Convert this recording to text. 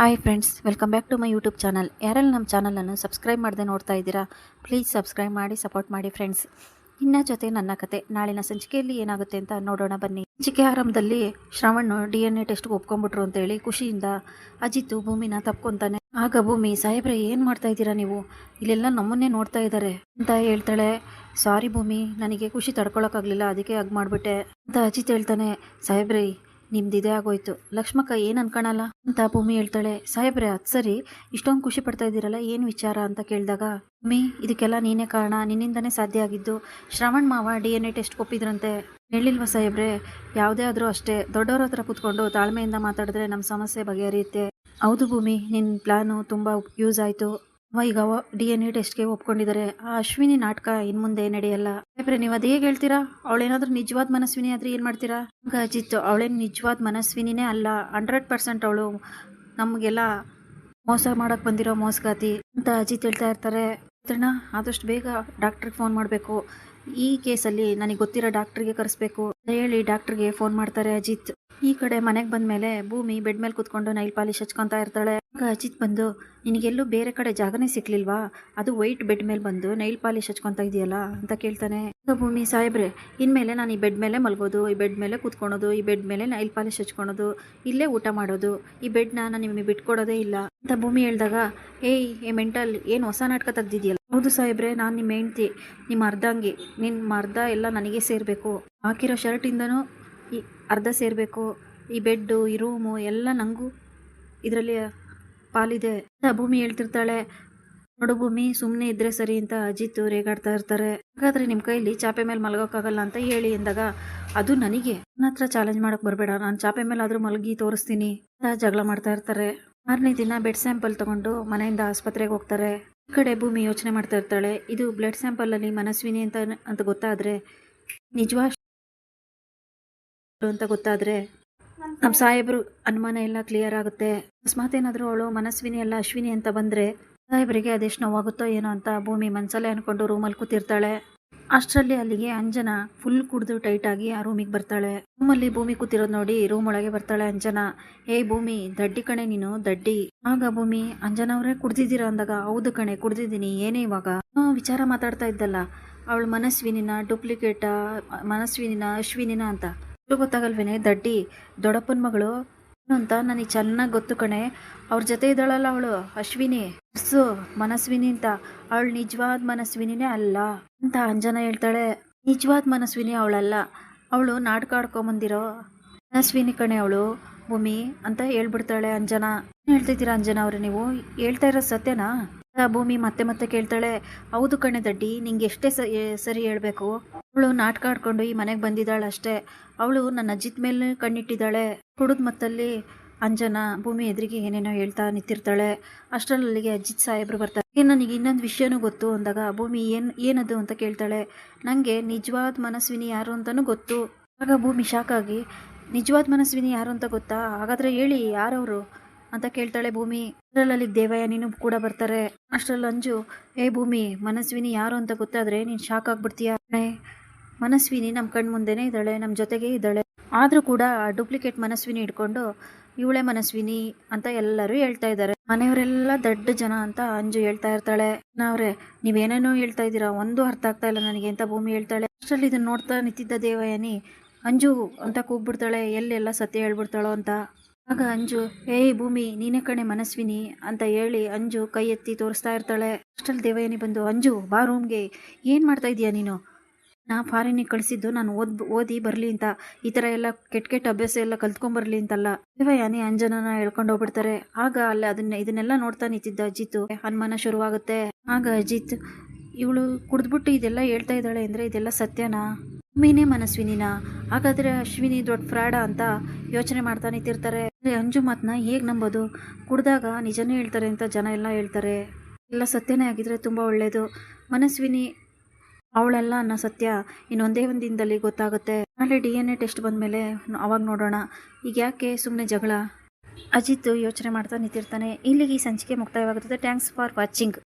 Hi friends welcome back to my YouTube channel ಯಾರಲ್ಲಿ ನಮ್ಮ ಚಾನಲನ್ನು ಸಬ್ಸ್ಕ್ರೈಬ್ ಮಾಡದೆ ನೋಡ್ತಾ ಇದ್ದೀರಾ ಪ್ಲೀಸ್ ಸಬ್ಸ್ಕ್ರೈಬ್ ಮಾಡಿ ಸಪೋರ್ಟ್ ಮಾಡಿ ಫ್ರೆಂಡ್ಸ್ ಇನ್ನ ಜೊತೆ ನನ್ನ ಕತೆ. ನಾಳಿನ ಸಂಚಿಕೆಯಲ್ಲಿ ಏನಾಗುತ್ತೆ ಅಂತ ನೋಡೋಣ ಬನ್ನಿ. ಸಂಚಿಕೆ ಆರಂಭದಲ್ಲಿ ಶ್ರವಣ್ ಡಿ ಎನ್ ಎ ಟೆಸ್ಟ್ಗೆ ಒಪ್ಕೊಂಡ್ಬಿಟ್ರು ಅಂತೇಳಿ ಖುಷಿಯಿಂದ ಅಜಿತ್ ಭೂಮಿನ ತಪ್ಕೊಂತಾನೆ. ಆಗ ಭೂಮಿ, ಸಾಹೇಬ್ರೆ, ಏನು ಮಾಡ್ತಾ ಇದ್ದೀರಾ ನೀವು? ಇಲ್ಲೆಲ್ಲ ನಮ್ಮನ್ನೇ ನೋಡ್ತಾ ಇದ್ದಾರೆ ಅಂತ ಹೇಳ್ತಾಳೆ. ಸಾರಿ ಭೂಮಿ, ನನಗೆ ಖುಷಿ ತಡ್ಕೊಳಕ್ಕಾಗಲಿಲ್ಲ, ಅದಕ್ಕೆ ಹಗ್ ಮಾಡಿಬಿಟ್ಟೆ ಅಂತ ಅಜಿತ್ ಹೇಳ್ತಾನೆ. ಸಾಹೇಬ್ರೆ ನಿಮ್ದು ಇದೇ ಆಗೋಯ್ತು. ಲಕ್ಷ್ಮಕ್ಕ ಏನು ಅನ್ಕೊಳಲ್ಲ ಅಂತ ಭೂಮಿ ಹೇಳ್ತಾಳೆ. ಸಾಹೇಬ್ರೆ, ಅದು ಸರಿ. ಇಷ್ಟೊಂದು ಖುಷಿ ಪಡ್ತಾ ಇದ್ದೀರಲ್ಲ, ಏನು ವಿಚಾರ ಅಂತ ಕೇಳಿದಾಗ ಭೂಮಿ ಇದಕ್ಕೆಲ್ಲ ನೀನೇ ಕಾರಣ. ನಿನ್ನಿಂದನೇ ಸಾಧ್ಯ ಆಗಿದ್ದು. ಶ್ರವಣ್ ಮಾವ ಡಿ ಎನ್ ಎ ಟೆಸ್ಟ್ ಒಪ್ಪಿದ್ರಂತೆ ಹೇಳಿಲ್ವಾ ಸಾಹೇಬ್ರೆ? ಯಾವುದೇ ಆದರೂ ಅಷ್ಟೇ. ದೊಡ್ಡವ್ರ ಹತ್ರ ಕೂತ್ಕೊಂಡು ತಾಳ್ಮೆಯಿಂದ ಮಾತಾಡಿದ್ರೆ ನಮ್ಮ ಸಮಸ್ಯೆ ಬಗೆಹರಿಯುತ್ತೆ. ಹೌದು ಭೂಮಿ ನಿನ್ನ ಪ್ಲಾನು ತುಂಬ ಯೂಸ್ ಆಯಿತು. ಈಗ ಡಿ ಎನ್ ಎ ಟೆಸ್ಟ್ಗೆ ಒಪ್ಕೊಂಡಿದ್ದಾರೆ ಆ ಅಶ್ವಿನಿ ನಾಟಕ ಇನ್ ಮುಂದೆ ನಡೆಯಲ್ಲ. ಸಾಹೇಬ್ರೆ ನೀವು ಅದೇ ಹೇಳ್ತೀರಾ? ಅವಳೇನಾದ್ರೂ ನಿಜವಾದ ಮನಸ್ವಿನಿ ಆದ್ರೆ ಏನು ಮಾಡ್ತೀರಾ? ಅಜಿತ್, ಅವಳೇನು ನಿಜವಾದ ಮನಸ್ವಿನಿನೇ ಅಲ್ಲ. ಹಂಡ್ರೆಡ್ ಪರ್ಸೆಂಟ್ ಅವಳು. ನಮಗೆಲ್ಲ ಮೋಸ ಮಾಡಕ್ ಬಂದಿರೋ ಮೋಸಗಾತಿ ಅಂತ ಅಜಿತ್ ಹೇಳ್ತಾ ಇರ್ತಾರೆ. ಆದಷ್ಟು ಬೇಗ ಡಾಕ್ಟ್ರಿಗೆ ಫೋನ್ ಮಾಡಬೇಕು. ಈ ಕೇಸಲ್ಲಿ ನನಗೆ ಗೊತ್ತಿರೋ ಡಾಕ್ಟ್ರಿಗೆ ಕರೆಸ್ಬೇಕು ಅಂತ ಹೇಳಿ ಡಾಕ್ಟ್ರಿಗೆ ಫೋನ್ ಮಾಡ್ತಾರೆ ಅಜಿತ್. ಈ ಕಡೆ ಮನೆಗೆ ಬಂದ ಮೇಲೆ ಭೂಮಿ ಬೆಡ್ ಮೇಲೆ ಕೂತ್ಕೊಂಡು ನೈಲ್ ಪಾಲಿಶ್ ಹಚ್ಕೊತಾ ಇರ್ತಾಳೆ. ಅಜಿತ್ ಬಂದು, ನಿನಗೆಲ್ಲೂ ಬೇರೆ ಕಡೆ ಜಾಗನೇ ಸಿಕ್ಲಿಲ್ವಾ? ಅದು ವೈಟ್ ಬೆಡ್ ಮೇಲೆ ಬಂದು ನೈಲ್ ಪಾಲಿಶ್ ಹಚ್ಕೊಂತ ಇದೆಯಲ್ಲ? ಅಂತ ಕೇಳ್ತಾನೆ. ಭೂಮಿ, ಸಾಹೇಬ್ರೆ, ಇನ್ಮೇಲೆ ನಾನು ಈ ಬೆಡ್ ಮೇಲೆ ಮಲ್ಗೋದು, ಈ ಬೆಡ್ ಮೇಲೆ ಕೂತ್ಕೊಳೋದು, ಈ ಬೆಡ್ ಮೇಲೆ ನೈಲ್ ಪಾಲಿಶ್ ಹಚ್ಕೊಳೋದು, ಇಲ್ಲೇ ಊಟ ಮಾಡೋದು, ಈ ಬೆಡ್ನ ನಾನು ನಿಮಗೆ ಬಿಟ್ಕೊಡೋದೇ ಇಲ್ಲ. ಅಂತ ಭೂಮಿ ಹೇಳಿದಾಗ, ಏಯ್, ಏ ಮೆಂಟಲ್, ಏನು ಹೊಸ ನಾಟಕ ತೆಗ್ದಿದ್ಯಲ್ಲ? ಹೌದು ಸಾಹೇಬ್ರೆ, ನಾನು ನಿಮ್ಮ ಹೆಂಡ್ತಿ ನಿಮ್ಮ ಅರ್ಧಂಗಿ ನಿಮ್ಮ ಅರ್ಧ ಎಲ್ಲ ನನಗೆ ಸೇರಬೇಕು. ಹಾಕಿರೋ ಶರ್ಟಿಂದನೂ ಈ ಅರ್ಧ ಸೇರಬೇಕು, ಈ ಬೆಡ್ಡು, ಈ ರೂಮು ಎಲ್ಲ ನನಗೂ ಇದರಲ್ಲಿ ಪಾಲಿದೆ. ಭೂಮಿ ಹೇಳ್ತಿರ್ತಾಳೆ, ನೋಡು ಭೂಮಿ ಸುಮ್ಮನೆ ಇದ್ರೆ ಸರಿ ಅಂತ ಅಜಿತ್ ರೇಗಾಡ್ತಾ ಇರ್ತಾರೆ. ಹಾಗಾದ್ರೆ ನಿಮ್ಮ ಕೈಲಿ ಚಾಪೆ ಮೇಲೆ ಮಲಗೋಕ್ಕಾಗಲ್ಲ ಅಂತ ಹೇಳಿ ಎಂದಾಗ, ಅದು ನನಗೆ. ನನ್ನ ಹತ್ರ ಚಾಲೆಂಜ್ ಮಾಡಕ್ ಬರಬೇಡ. ನಾನು ಚಾಪೆ ಮೇಲೆ ಆದ್ರೂ ಮಲಗಿ ತೋರಿಸ್ತೀನಿ ಅಂತ ಜಗಳ ಮಾಡ್ತಾ ಇರ್ತಾರೆ. ಮಾರನೇ ದಿನ ಬೆಡ್ ಸ್ಯಾಂಪಲ್ ತಗೊಂಡು ಮನೆಯಿಂದ ಆಸ್ಪತ್ರೆಗೆ ಹೋಗ್ತಾರೆ. ಈ ಕಡೆ ಭೂಮಿ ಯೋಚನೆ ಮಾಡ್ತಾ ಇರ್ತಾಳೆ, ಇದು ಬ್ಲಡ್ ಸ್ಯಾಂಪಲ್ ಅಲ್ಲಿ ಮನಸ್ವಿನಿ ಅಂತ ಅಂತ ಗೊತ್ತಾದ್ರೆ ನಿಜವಾ ಅಂತ ಗೊತ್ತಾದ್ರೆ ನಮ್ಮ ಸಾಹೇಬರು ಅನುಮಾನ ಎಲ್ಲ ಕ್ಲಿಯರ್ ಆಗುತ್ತೆ. ಅಕಸ್ಮಾತ್ ಏನಾದರೂ ಅವಳು ಮನಸ್ವಿನಿ ಅಲ್ಲ ಅಶ್ವಿನಿ ಅಂತ ಬಂದರೆ, ಸಾಹೇಬರಿಗೆ ಅದೆಷ್ಟು ನೋವಾಗುತ್ತೋ ಏನೋ ಅಂತ ಭೂಮಿ ಮನಸಲ್ಲೇ ಅನ್ಕೊಂಡು ರೂಮಲ್ಲಿ ಕೂತಿರ್ತಾಳೆ. ಅಷ್ಟರಲ್ಲಿ ಅಲ್ಲಿಗೆ ಅಂಜನ ಫುಲ್ ಕುಡಿದು ಟೈಟ್ ಆಗಿ ಆ ರೂಮಿಗೆ ಬರ್ತಾಳೆ. ರೂಮಲ್ಲಿ ಭೂಮಿ ಕೂತಿರೋದು ನೋಡಿ ರೂಮ್ ಒಳಗೆ ಬರ್ತಾಳೆ ಅಂಜನ. ಏಯ್ ಭೂಮಿ, ದಡ್ಡಿ ಕಣೆ ನೀನು, ದಡ್ಡಿ. ಆಗ ಭೂಮಿ ಅಂಜನ ಅವರೇ ಕುಡ್ದಿದ್ದೀರಾ ಅಂದಾಗ? ಹೌದು ಕಣೆ, ಕುಡ್ದಿದ್ದೀನಿ. ಏನೇ ಇವಾಗ? ವಿಚಾರ ಮಾತಾಡ್ತಾ ಇದ್ದಲ್ಲ. ಅವಳು ಮನಸ್ವಿನಿನ ಡೂಪ್ಲಿಕೇಟ ಮನಸ್ವಿನಿನ, ಅಶ್ವಿನಿನ ಅಂತ. ಇದು ಗೊತ್ತಾಗಲ್ವೇನೆ? ದಡ್ಡಿ, ದೊಡ್ಡಪ್ಪನ ಮಗಳು. ಅಂತ? ನನಗೆ ಚೆನ್ನಾಗಿ ಗೊತ್ತು ಕಣೆ. ಅವ್ರ ಜೊತೆ ಇದ್ದಾಳಲ್ಲ ಅವಳು. ಅಶ್ವಿನಿ. ಅರ್ಸು ಮನಸ್ವಿನಿ ಅಂತ. ಅವಳು ನಿಜವಾದ ಮನಸ್ವಿನಿನೇ ಅಲ್ಲ ಅಂತ ಅಂಜನ ಹೇಳ್ತಾಳೆ. ನಿಜವಾದ ಮನಸ್ವಿನಿ ಅವಳಲ್ಲ. ಅವಳು ನಾಟಕ ಆಡ್ಕೊಂಬಂದಿರೋ ಮನಸ್ವಿನಿ ಕಣೆ ಅವಳು. ಭೂಮಿ ಅಂತ ಹೇಳ್ಬಿಡ್ತಾಳೆ ಅಂಜನಾ. ಹೇಳ್ತಿದ್ದೀರಾ ಅಂಜನಾ ಅವ್ರೆ ನೀವು? ಹೇಳ್ತಾ ಇರೋ ಸತ್ಯನಾ? ಭೂಮಿ ಮತ್ತೆ ಮತ್ತೆ ಕೇಳ್ತಾಳೆ, ಹೌದು ಕಣೆ ದಡ್ಡಿ, ನಿಂಗೆ ಎಷ್ಟೇ ಸರಿ ಹೇಳ್ಬೇಕು. ಅವಳು ನಾಟಕ ಆಡ್ಕೊಂಡು ಈ ಮನೆಗೆ ಬಂದಿದ್ದಾಳೆ ಅಷ್ಟೇ. ಅವಳು ನನ್ನ ಅಜ್ಜಿತ್ ಮೇಲೆ ಕಣ್ಣಿಟ್ಟಿದ್ದಾಳೆ. ಕುಡಿದ್ ಮತ್ತಲ್ಲಿ ಅಂಜನಾ ಭೂಮಿ ಎದುರಿಗೆ ಏನೇನೋ ಹೇಳ್ತಾ ನಿಂತಿರ್ತಾಳೆ. ಅಷ್ಟರಲ್ಲಿಗೆ ಅಜ್ಜಿತ್ ಸಾಹೇಬ್ರು ಬರ್ತಾರೆ. ನನಗೆ ಇನ್ನೊಂದು ವಿಷಯನೂ ಗೊತ್ತು ಅಂದಾಗ, ಭೂಮಿ ಏನು, ಏನದು ಅಂತ ಕೇಳ್ತಾಳೆ. ನನಗೆ ನಿಜವಾದ ಮನಸ್ವಿನಿ ಯಾರು ಅಂತಲೂ ಗೊತ್ತು. ಆಗ ಭೂಮಿ ಶಾಕಾಗಿ ನಿಜವಾದ ಮನಸ್ವಿನಿ ಯಾರು ಅಂತ ಗೊತ್ತಾ? ಹಾಗಾದ್ರೆ ಹೇಳಿ, ಯಾರವರು? ಅಂತ ಕೇಳ್ತಾಳೆ ಭೂಮಿ. ಅದರಲ್ಲಿ ದೇವಯ್ಯ, ನೀನು ಕೂಡ ಬರ್ತಾರೆ. ಅಷ್ಟರಲ್ಲಿ ಅಂಜು, ಏ ಭೂಮಿ, ಮನಸ್ವಿನಿ ಯಾರು ಅಂತ ಗೊತ್ತಾದ್ರೆ ನೀನು ಶಾಕ್ ಆಗ್ಬಿಡ್ತೀಯ? ಮನಸ್ವಿನಿ ನಮ್ಮ ಕಣ್ ಮುಂದೆನೆ ಇದ್ದಾಳೆ ನಮ್ಮ ಜೊತೆಗೆ ಇದ್ದಾಳೆ. ಆದರೂ ಕೂಡ ಡೂಪ್ಲಿಕೇಟ್ ಮನಸ್ವಿನಿ ಇಟ್ಕೊಂಡು ಇವಳೆ ಮನಸ್ವಿನಿ ಅಂತ ಎಲ್ಲರೂ ಹೇಳ್ತಾ ಇದ್ದಾರೆ. ಮನೆಯವರೆಲ್ಲ ದೊಡ್ಡ ಜನ ಅಂತ ಅಂಜು ಹೇಳ್ತಾ ಇರ್ತಾಳೆ. ನಾವ್ರೆ ನೀವೇನೇನೋ ಹೇಳ್ತಾ ಇದ್ದೀರಾ? ಒಂದು ಅರ್ಥ ಆಗ್ತಾ ಇಲ್ಲ ನನಗೆ ಅಂತ ಭೂಮಿ ಹೇಳ್ತಾಳೆ. ಅಷ್ಟರಲ್ಲಿ ಇದನ್ನ ನೋಡ್ತಾ ನಿಂತಿದ್ದ ದೇವಯಾನಿ, ಅಂಜು ಅಂತ ಕೂಗ್ಬಿಡ್ತಾಳೆ. ಎಲ್ಲೆಲ್ಲ ಸತ್ಯ ಹೇಳ್ಬಿಡ್ತಾಳೋ ಅಂತ. ಆಗ ಅಂಜು, ಏಯ್ ಭೂಮಿ, ನೀನೇ ಕಣೆ ಮನಸ್ವಿನಿ ಅಂತ ಹೇಳಿ ಅಂಜು ಕೈ ಎತ್ತಿ ತೋರಿಸ್ತಾ ಇರ್ತಾಳೆ. ಅಷ್ಟಲ್ಲಿ ದೇವಯಾನಿ ಬಂದು, ಅಂಜು, ಬಾ ರೂಮ್ಗೆ, ಏನು ಮಾಡ್ತಾ ಇದೀಯಾ ನೀನು? ನಾ ಫಾರಿನಿಗೆ ಕಳಿಸಿದ್ದು, ನಾನು ಓದ್ ಓದಿ ಬರಲಿ ಅಂತ, ಈ ಥರ ಎಲ್ಲ ಕೆಟ್ಟ ಕೆಟ್ಟ ಅಭ್ಯಾಸ ಎಲ್ಲ ಕಲ್ತ್ಕೊಂಬರ್ಲಿ ಅಂತಲ್ಲ. ದೇವಯಾನಿ ಅಂಜನನ ಹೇಳ್ಕೊಂಡು ಹೋಗ್ಬಿಡ್ತಾರೆ. ಆಗ ಅಲ್ಲಿ, ಅದನ್ನ, ಇದನ್ನೆಲ್ಲ ನೋಡ್ತಾ ನಿಂತಿದ್ದ ಅಜಿತ್. ಅನುಮಾನ ಶುರುವಾಗುತ್ತೆ. ಆಗ ಅಜಿತ್, ಇವಳು ಕುಡ್ದ್ಬಿಟ್ಟು ಇದೆಲ್ಲ ಹೇಳ್ತಾ ಇದ್ದಾಳೆ ಅಂದರೆ ಇದೆಲ್ಲ ಸತ್ಯನಾ? ಮೀನೇ ಮನಸ್ವಿನಿನ? ಹಾಗಾದ್ರೆ ಅಶ್ವಿನಿ ದೊಡ್ಡ ಫ್ರಾಡ ಅಂತ ಯೋಚನೆ ಮಾಡ್ತಾ ನಿಂತಿರ್ತಾರೆ. ಅಂಜು ಮಾತನ್ನ ಹೇಗೆ ನಂಬೋದು? ಕುಡ್ದಾಗ ನಿಜನೇ ಹೇಳ್ತಾರೆ ಅಂತ ಜನ ಎಲ್ಲ ಹೇಳ್ತಾರೆ. ಎಲ್ಲ ಸತ್ಯನೇ ಆಗಿದ್ರೆ ತುಂಬ ಒಳ್ಳೆಯದು ಮನಸ್ವಿನಿ, ಅವಳೆಲ್ಲ ಅನ್ನೋ ಸತ್ಯ. ಇನ್ನೊಂದೇ ಒಂದು ದಿನದಲ್ಲಿ ಗೊತ್ತಾಗುತ್ತೆ. ನಾಳೆ ಡಿ ಎನ್ ಎ ಟೆಸ್ಟ್ ಬಂದಮೇಲೆ ಅವಾಗ ನೋಡೋಣ. ಈಗ ಯಾಕೆ ಸುಮ್ಮನೆ ಜಗಳ? ಅಜಿತ್ ಯೋಚನೆ ಮಾಡ್ತಾ ನಿಂತಿರ್ತಾನೆ. ಇಲ್ಲಿಗೆ ಈ ಸಂಚಿಕೆ ಮುಕ್ತಾಯವಾಗುತ್ತದೆ. Thanks for watching.